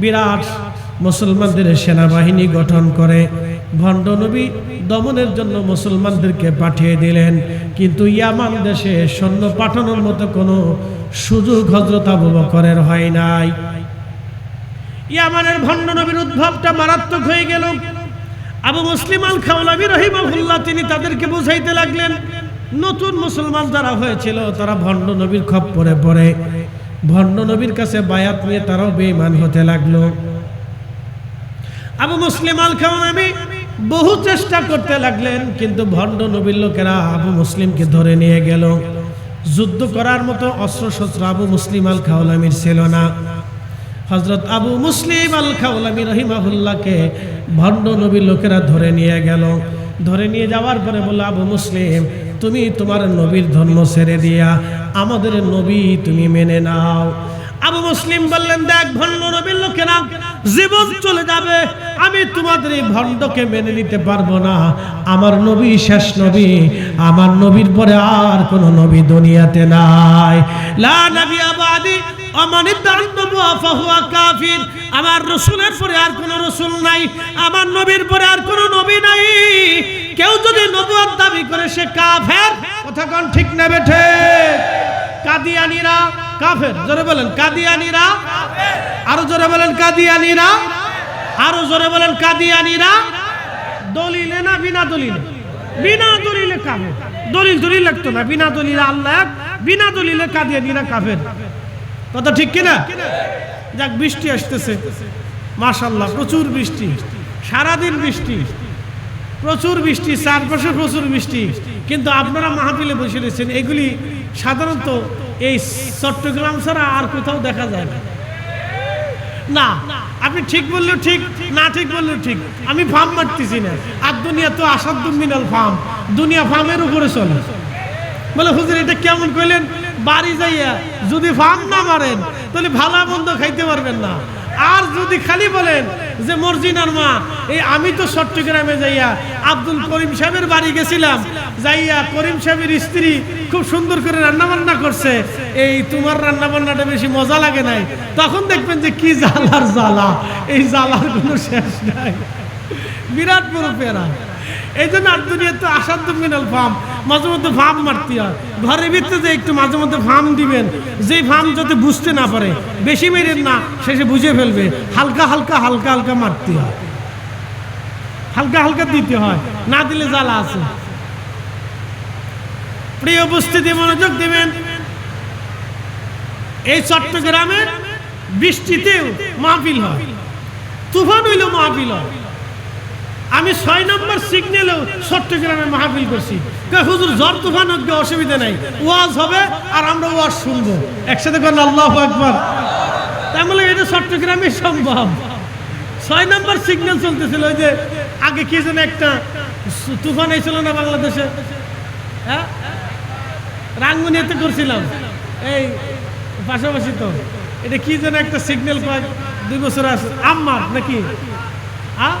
বিরাট মুসলমানদের সেনাবাহিনী গঠন করে। ভণ্ড নবী দমনের জন্য মুসলমানদেরকে পাঠিয়ে দিলেন। কিন্তু ইয়ামান দেশে সৈন্য পাঠানোর মতো কোনো সুযোগ হজরত আবু বকরের হয় নাই। ইয়ামানের ভণ্ড নবীর উদ্ভবটা মারাত্মক হয়ে গেল। আবু মুসলিম আল খাওলাবি রহিমাহুল্লাহ তিনি তাদেরকে বুঝাইতে লাগলেন, নতুন মুসলমান যারা হয়েছিল তারা ভণ্ড নবীর খপ্পরে পড়ে। ভণ্ড নবীর কাছে বায়াত নিয়ে তারাও বেঈমান হতে লাগল। আবু মুসলিম আল খাওলাবি বহু চেষ্টা করতে লাগলেন, কিন্তু ভণ্ড নবীর লোকেরা আবু মুসলিমকে ধরে নিয়ে গেল। যুদ্ধ করার মতো অস্ত্র শস্ত্র আবু মুসলিম আল খাওলামির ছিল না। হজরত আবু মুসলিম আল খাউলামি রহিমাহুল্লাহকে ভণ্ড নবীর লোকেরা ধরে নিয়ে গেল। ধরে নিয়ে যাওয়ার পরে বলল, আবু মুসলিম, তুমি তোমার নবীর ধর্ম ছেড়ে দিয়া আমাদের নবী তুমি মেনে নাও। আবু মুসলিম বললেন, দেখ ভণ্ড নবীর লোকেরা জীবন চলে যাবে। আমি তোমাদের এই ভণ্ডকে মেনে নিতে পারব না। আমার নবী শেষ নবী, আমার নবীর পরে আর কোন নবী দুনিয়াতে নাই। লা নবী আবাদি আমার রসুলের পরে আর কোন রসুল নাই, আমার নবীর পরে আর কোন নবী নাই। কেউ যদি নবুয়ার দাবি করে সে কাফের, কথা কোন ঠিক না বেঠে কাদিয়ানিরা কাফের। জোরে বলেন, কাদিয়ানিরা আরও জোরে বলেন, কাদিয়ানিরা আরও জোরে বলেন, কাদিয়ানিরা দলিলে না বিনা দলিলে? বিনা দলিলে কাফের। দলিল দলিল লাগতো না, বিনা দলিলে আল্লাহ বিনা দলিলে কাদিয়ানিরা কাফের। কথা ঠিক কিনা? যাক, বৃষ্টি আসতেছে। মাশাল্লাহ প্রচুর বৃষ্টি। সারাদিন বৃষ্টি। প্রচুর বৃষ্টি, চারপাশে প্রচুর বৃষ্টি। কিন্তু আপনারা মাহফিলে বসে রয়েছেন, এগুলি সাধারণত এই চট্টগ্রাম ছাড়া আর কোথাও দেখা যায় না। না, আপনি ঠিক বললেও ঠিক, না ঠিক বললেও ঠিক। আমি ফার্ম মারতেছি না। আর দুনিয়া তো আসাদ মিনাল ফার্ম দুনিয়া ফার্মের উপরে চলে। বলে, হুজুর, এটা কেমন কইলেন? বাড়ি যাইয়া যদি ফার্ম না মারেন, তাহলে ভালো মন্দ খাইতে পারবেন না। আর যদি খালি বলেন যে মর্জিনার মা, এই আমি তো চট্টগ্রামে যাইয়া আব্দুল করিম সাহেবের বাড়ি গেছিলাম, যাইয়া করিম সাহেবের স্ত্রী খুব সুন্দর করে রান্না বান্না করছে। এই তোমার রান্না বান্নাটা বেশি মজা লাগে নাই। তখন দেখবেন যে কি জ্বালার জ্বালা, এই জ্বালার কোনো শেষ নাই। বিরাট বড় পেরা এই জন্য আর দুনিয়া তো আসার মিনাল ফার্ম মাঝে মধ্যে ফার্ম মারতে হয়। ঘরের ভিতরে যে একটু মাঝে মধ্যে ফার্ম দিবেন, যে ফার্ম যাতে বুঝতে না পারে, বেশি মেরেন না শেষে বুঝে ফেলবে। হালকা হালকা হালকা হালকা মারতে হয়। হালকা হালকা দিতে হয়। না দিলে জ্বালা আছে। প্রিয় উপস্থিতি, মনোযোগ দিবেন। এই চট্টগ্রামের বৃষ্টিতেও মাহফিল হয়। তুফান হইলেও মাহফিল হয়। আমি ছয় নম্বর সিগন্যালেও চট্টগ্রামে মাহফিল করছি। হুজুর ঝড় তুফান হোক অসুবিধা নাই। ওয়াজ হবে আর আমরা ওয়াজ শুনব। একসাথে করেন, আল্লাহ একবার তাই বলে এটা চট্টগ্রামে সম্ভব। ছয় নম্বর সিগন্যাল চলতেছিল, ওই যে আগে কি যেন একটা তুফান হয়েছিল না বাংলাদেশে? হ্যাঁ? রাঙ্গুনিয়াতে করছিলাম। এই পাশাপাশি তো। এটা কি যেন একটা সিগন্যাল কয়? দুই বছর আছে আম্মার নাকি? হ্যাঁ?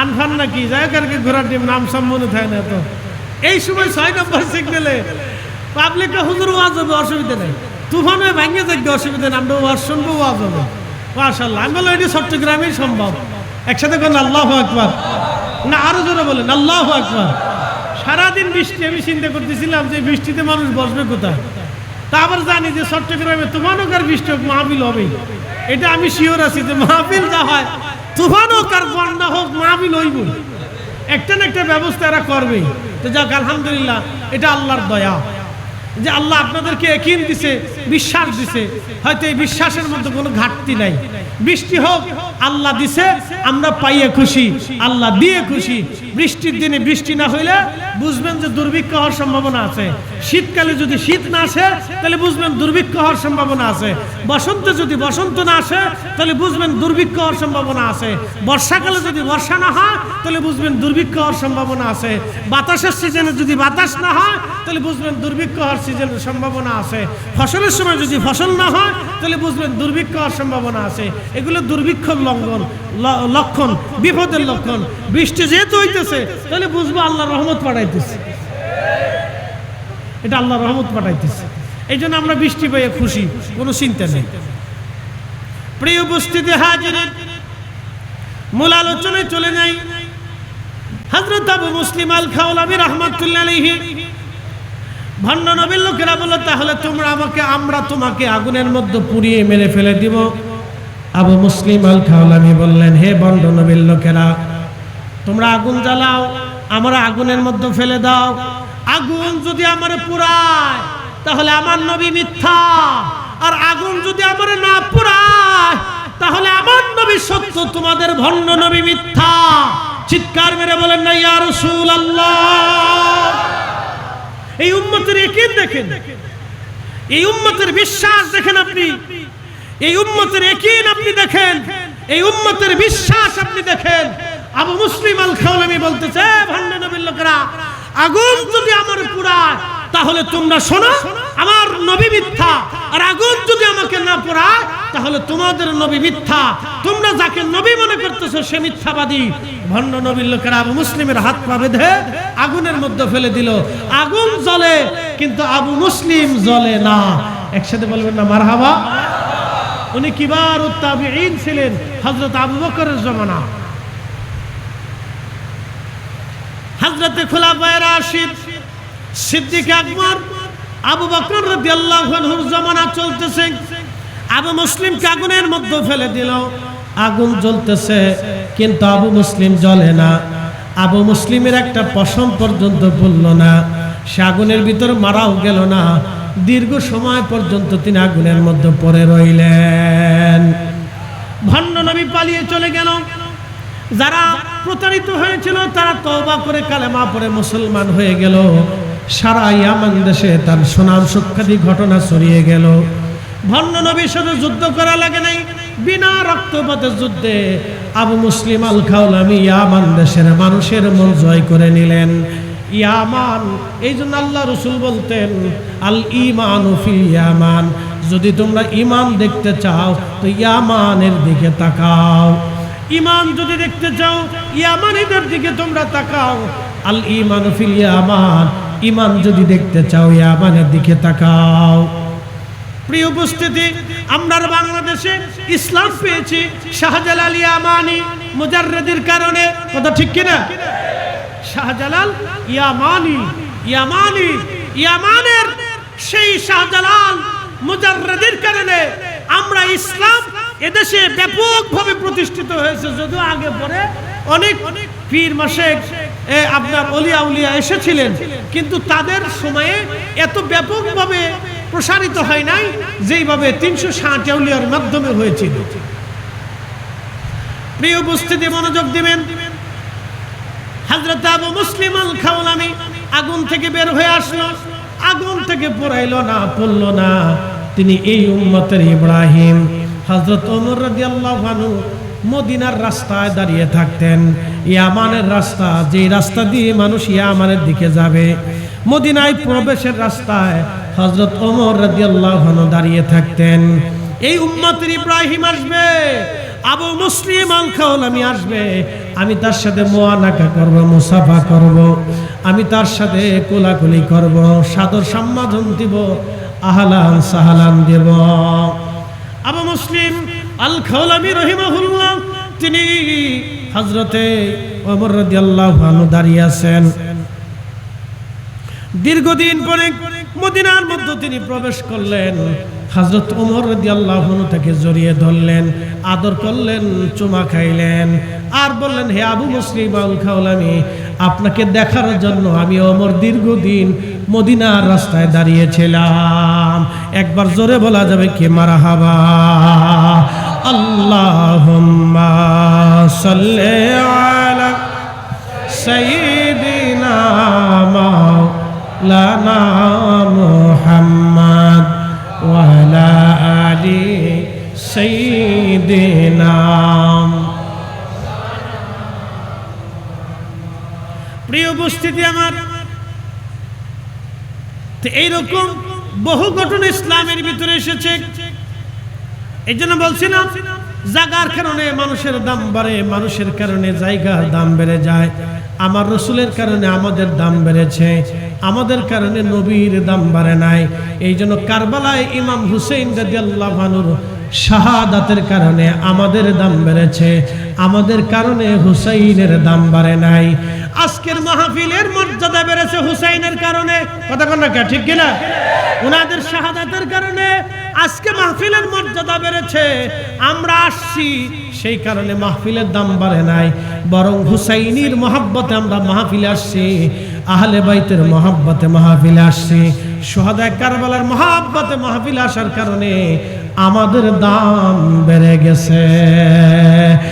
আনফান নাকি? আর ঘোরার টিম নাম সম্মনে থাকে না তো। এই সময় ছয় নম্বর সিগন্যালে পাবলিকটা হুজুর ওয়াজ হবে, অসুবিধা নেই। তুফান ভাঙে থাকবে অসুবিধা নেই, আমরা ওয়াজ শুনব, ওয়াজ হবে। মাশাল্লাহ আমি বললাম, এটি চট্টগ্রামেই সম্ভব। একসাথে করেন আল্লাহ আকবার। না, আরও জোরে বলেন আল্লাহ আকবার। সারাদিন বৃষ্টি, আমি চিন্তা করতেছিলাম যে বৃষ্টিতে মানুষ বসবে কোথায়? তা আবার জানি যে চট্টগ্রামে কার বৃষ্টি হোক, মাহফিল হবেই। এটা আমি শিওর আছি যে মাহফিল যা হয় তুফান হোক আর বন্যা হোক মাহবিল হইব একটা না একটা ব্যবস্থা এরা করবে। তো যাক, আলহামদুলিল্লাহ, এটা আল্লাহর দয়া। যে আল্লাহ আপনাদেরকে একিন দিছে বিশ্বাস দিছে। হয়তো এই বিশ্বাসের মধ্যে কোনো ঘাটতি নাই। বৃষ্টি হোক, আল্লাহ দিছে, আমরা পাইয়ে খুশি। আল্লাহ দিয়ে খুশি। বৃষ্টির দিনে বৃষ্টি না হইলে বুঝবেন যে দুর্ভিক্ষ হওয়ার সম্ভাবনা আছে। শীতকালে যদি শীত না আসে, তাহলে বুঝবেন দুর্ভিক্ষ হওয়ার সম্ভাবনা আছে। বসন্তে যদি বসন্ত না আসে, তাহলে বুঝবেন দুর্ভিক্ষ হওয়ার সম্ভাবনা আছে। বর্ষাকালে যদি বর্ষা না হয়, তাহলে বুঝবেন দুর্ভিক্ষ হওয়ার সম্ভাবনা আছে। বাতাসের সিজনে যদি বাতাস না হয়, তাহলে বুঝবেন দুর্ভিক্ষ হওয়ার সিজনের সম্ভাবনা আছে। ফসলের সময় যদি ফসল না হয়, তাহলে বুঝবেন দুর্ভিক্ষ হওয়ার সম্ভাবনা আছে। এগুলো দুর্ভিক্ষর লঙ্ঘন লক্ষণ, বিপদের লক্ষণ। বৃষ্টি যেহেতু হইতেছে, তাহলে বুঝব আল্লাহ রহমত পাঠাইতেছে। এটা আল্লাহ রহমত পাঠাইতেছে। এই জন্য আমরা বৃষ্টি পেয়ে খুশি, কোনো চিন্তা নেই। প্রিয় উপস্থিতি হাজির মূল আলোচনায় চলে যাই। হজরত আবু মুসলিম আল খাওলামি রহমতুল্লাহ আলাইহি ভণ্ড নবীর লোকেরা বলল, তাহলে তোমরা আমাকে, আমরা তোমাকে আগুনের মধ্যে পুড়িয়ে মেরে ফেলে দিব। আবু মুসলিম আল খাওলামি বললেন, হে ভণ্ড নবীর লোকেরা, তোমরা আগুন জ্বালাও, আমরা আগুনের মধ্যে ফেলে দাও। আগুন যদি আমার পুরায় তাহলে আমার নবী মিথ্যা। আর আগুন যদি আমার না পুরায় তাহলে আমার নবী সত্য, তোমাদের ভণ্ড নবী মিথ্যা। চিৎকার মেরে বলেন, না, ইয়া রাসূলুল্লাহ। এই উম্মতের একিন দেখেন। এই উম্মতের বিশ্বাস দেখেন আপনি। এই উম্মতের একিন আপনি দেখেন। এই উম্মতের বিশ্বাস আপনি দেখেন। আবু মুসলিম আল খাওলামি বলতেছে ভণ্ড নবীর লোকেরা, আগুন যদি আমার পুরায় তাহলে তোমরা শোনো, আমার নবী মিথ্যা। আর আগুন যদি আমাকে না পোড়ায় তাহলে তোমাদের নবী মিথ্যা। তোমরা যাকে নবী মনে করতেছো সে মিথ্যাবাদী। ভণ্ড নবীর লোকেরা আবু মুসলিমের হাত পা বেঁধে আগুনের মধ্যে ফেলে দিল। আগুন জ্বলে, কিন্তু আবু মুসলিম জ্বলে না। একসাথে বলবেন না, মারহাবা। উনি কিবার উত্তাবিঈন ছিলেন, হযরত আবু বকরের জমানা। হযরতে খোলাফায়ে রাশিদ, সিদ্দিক আকবর, আবু বকর রাদিয়াল্লাহু আনহুর জমানা চলতেছে। আবু মুসলিমকে আগুনের মধ্যে ফেলে দিল। আগুন জ্বলতেছে, কিন্তু আবু মুসলিম জ্বলে না। আবু মুসলিমের একটা পশম পর্যন্ত পড়ল না। সে আগুনের ভিতর মারাও গেল না। দীর্ঘ সময় পর্যন্ত তিনি আগুনের মধ্যে পড়ে রইলেন। ভণ্ড নবী পালিয়ে চলে গেল। যারা প্রতারিত হয়েছিল, তারা তওবা করে কালেমা পড়ে মুসলমান হয়ে গেল। সারা ইয়ামান দেশে তার সুনাম সুখ্যাতি ঘটনা ছড়িয়ে গেল। ভণ্ড নবীর সাথে যুদ্ধ করা লাগে নাই, বিনা রক্তপাতের যুদ্ধে আবু মুসলিম আল খাউলামি ইয়ামান দেশের মানুষের মন জয় করে নিলেন। ইয়ামান, এই জন্য আল্লাহ রসুল বলতেন আল ইমান ইয়ামান। যদি তোমরা ইমান দেখতে চাও, তো ইয়ামানের দিকে তাকাও। ইমান যদি দেখতে চাও, ইয়ামানিদের দিকে তোমরা তাকাও। আল ইমান ফিল ইয়ামান ইমান যদি দেখতে চাও, ইয়ামানের দিকে তাকাও। প্রিয় উপস্থিতি আমরা বাংলাদেশে ইসলাম পেয়েছি শাহজালাল ইয়ামানি মুজাররদির কারণে। কথা ঠিক কিনা? শাহজালাল ইয়ামানি ইয়ামানি, ইয়ামানের সেই শাহজালাল মুজাররদির কারণে আমরা ইসলাম এদেশে ব্যাপকভাবে প্রতিষ্ঠিত হয়েছে। যদিও আগে পরে অনেক পীর মাসেক আপনার অলিয়া উলিয়া এসেছিলেন, কিন্তু তাদের সময়ে এত ব্যাপকভাবে প্রসারিত হয় নাই, যেইভাবে তিনশো ষাট আউলিয়ার মাধ্যমে হয়েছিল। প্রিয় উপস্থিতি, মনোযোগ দিবেন। হাজরত আবু মুসলিম খাওলামি আগুন থেকে বের হয়ে আসলো। আগুন থেকে পড়াইলো না, পড়ল না। তিনি এই উম্মতের ইব্রাহিম। হজরত ওমর মদিনার রাস্তায় দাঁড়িয়ে থাকতেন। ইয়ামানের রাস্তা যে রাস্তা দিয়ে মানুষ ইয়ামানের দিকে যাবে, মদিনায় প্রবেশের রাস্তায় হজরত ওমর আনহু দাঁড়িয়ে থাকতেন। এই উম্মতের ইব্রাহিম আসবে, আবু মুসলিম আল আমি আসবে। আমি তার সাথে মোয়ানাকা করব, মুসাফা করব। আমি তার সাথে কোলাকুলি করব, সাদর সম্মাধন দিব, আহলান সাহালান দেব। আবু মুসলিম আল খাওলামি রহিমাহুল্লাহ, তিনি হজরতে ওমর রাদিয়াল্লাহু আনহু দাঁড়িয়ে আছেন। দীর্ঘদিন পরে মদিনার মধ্যে তিনি প্রবেশ করলেন। হজরত উমর আনহু তাকে জড়িয়ে ধরলেন, আদর করলেন, চুমা খাইলেন, আর বললেন, হে আবু মুসলিম আল খাওলামি, আপনাকে দেখার জন্য আমি ওমর দীর্ঘদিন মদিনার রাস্তায় দাঁড়িয়েছিলাম। একবার জোরে বলা যাবে কি মারা হাবা আল্লাহুম্মা সাল্লে আলা মাওলানা মুহাম্মদ ওয়া আলা আলি সাইয়্যিদিনা। প্রিয় উপস্থিতি আমার এইরকম বহু ঘটনা ইসলামের ভিতরে এসেছে। এই জন্য বলছি না জাগার কারণে মানুষের দাম বাড়ে, মানুষের কারণে জায়গার দাম বেড়ে যায়, আমার রসুলের কারণে আমাদের দাম বেড়েছে। আমাদের কারণে নবীর দাম বাড়ে নাই। এই জন্য কারবালায় ইমাম হুসেইন রাদিয়াল্লাহু আনহুর শাহাদাতের কারণে আমাদের দাম বেড়েছে। আমাদের কারণে হুসাইনের দাম বাড়ে নাই। আজকের মাহফিলের মর্যাদা বেড়েছে হুসাইনের কারণে। কথা কন কে, ঠিক কিনা? ওনাদের শাহাদাতের কারণে আজকে মাহফিলের মর্যাদা বেড়েছে। আমরা আসছি সেই কারণে মাহফিলের দাম বাড়ে নাই। বরং হুসাইনির মহাব্বতে আমরা মাহফিলে আসছি। আহলে বাইতের মহাব্বতে মাহফিলে আসছি। সোহাদায় কারবালার মহাব্বতে মাহফিলে আসার কারণে আমাদের দাম বেড়ে গেছে।